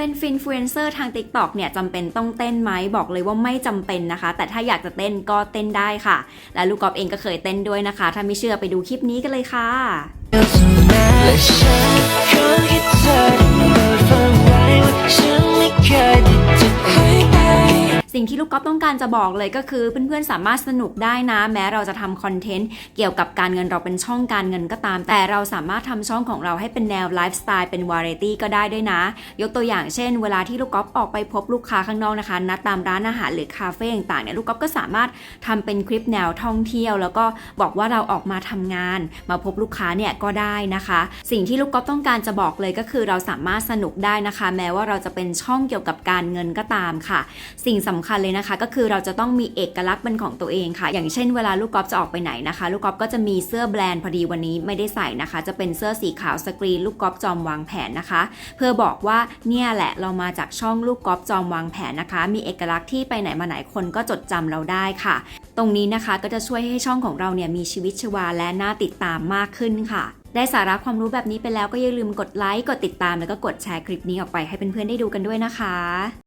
เป็นฟินฟลูเอนเซอร์ทาง TikTok เนี่ยจำเป็นต้องเต้นไหมบอกเลยว่าไม่จำเป็นนะคะ แต่ถ้าอยากจะเต้นก็เต้นได้ค่ะ และลูกกอล์ฟเองก็เคยเต้นด้วยนะคะ ถ้าไม่เชื่อไปดูคลิปนี้กันเลยค่ะ สิ่งที่ลูกก๊อฟต้องการจะบอกเลยก็คือเพื่อนๆสามารถสนุกได้นะ แม้เราจะทำคอนเทนต์เกี่ยวกับการเงินเราเป็นช่องการเงินก็ตาม แต่เราสามารถทำช่องของเราให้เป็นแนวไลฟ์สไตล์เป็นวาไรตี้ก็ได้ด้วยนะ ยกตัวอย่างเช่น เวลาที่ลูกก๊อฟออกไปพบลูกค้าข้างนอกนะคะ นัดตามร้านอาหารหรือคาเฟ่ต่างๆเนี่ยลูกก๊อฟก็สามารถทำเป็นคลิปแนวท่องเที่ยว แล้วก็บอกว่าเราออกมาทำงาน มาพบลูกค้าเนี่ยก็ได้นะคะ สิ่งที่ลูกก๊อฟต้องการจะบอกเลยก็คือเราสามารถสนุกได้นะคะ แม้ว่าเราจะเป็นช่องเกี่ยวกับการเงินก็ตามค่ะ สิ่งสำคัญเลยนะคะ ก็คือเราจะต้องมีเอกลักษณ์เป็นของตัวเองค่ะ อย่างเช่นเวลาลูกกอล์ฟจะออกไปไหนนะคะ ลูกกอล์ฟก็จะมีเสื้อแบรนด์พอดีวันนี้ไม่ได้ใส่นะคะ จะเป็นเสื้อสีขาวสกรีนลูกกอล์ฟจอมวางแผนนะคะ เพื่อบอกว่าเนี่ยแหละเรามาจากช่องลูกกอล์ฟจอมวางแผนนะคะ มีเอกลักษณ์ที่ไปไหนมาไหนคนก็จดจำเราได้ค่ะ ตรงนี้นะคะก็จะช่วยให้ช่องของเราเนี่ยมีชีวิตชีวาและน่าติดตามมากขึ้นค่ะได้สาระความรู้แบบนี้ไปแล้วก็อย่าลืมกดไลค์ กดติดตามแล้วก็กดแชร์คลิปนี้ออกไปให้เพื่อนๆได้ดูกันด้วยนะคะ